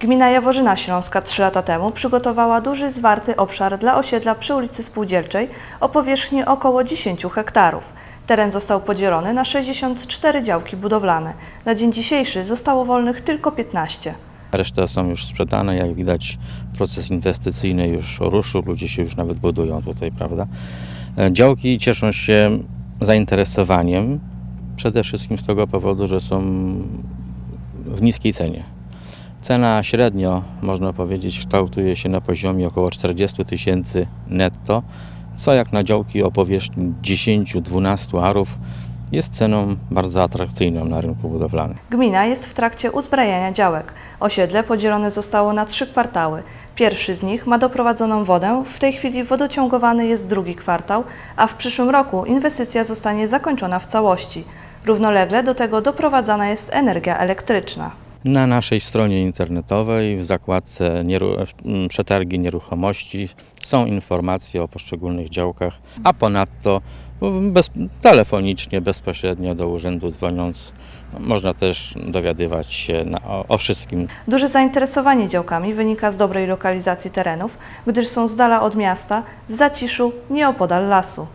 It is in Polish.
Gmina Jaworzyna Śląska 3 lata temu przygotowała duży zwarty obszar dla osiedla przy ulicy Spółdzielczej o powierzchni około 10 hektarów. Teren został podzielony na 64 działki budowlane. Na dzień dzisiejszy zostało wolnych tylko 15. Reszta są już sprzedane, jak widać proces inwestycyjny już ruszył, ludzie się już nawet budują tutaj, prawda. E, Działki cieszą się zainteresowaniem, przede wszystkim z tego powodu, że są w niskiej cenie. Cena średnio, można powiedzieć, kształtuje się na poziomie około 40 tysięcy netto, co jak na działki o powierzchni 10-12 arów jest ceną bardzo atrakcyjną na rynku budowlanym. Gmina jest w trakcie uzbrajania działek. Osiedle podzielone zostało na trzy kwartały. Pierwszy z nich ma doprowadzoną wodę, w tej chwili wodociągowany jest drugi kwartał, a w przyszłym roku inwestycja zostanie zakończona w całości. Równolegle do tego doprowadzana jest energia elektryczna. Na naszej stronie internetowej w zakładce nieru- m, przetargi nieruchomości są informacje o poszczególnych działkach, a ponadto m, bez, telefonicznie, bezpośrednio do urzędu dzwoniąc, można też dowiadywać się na, o, o wszystkim. Duże zainteresowanie działkami wynika z dobrej lokalizacji terenów, gdyż są z dala od miasta, w zaciszu, nieopodal lasu.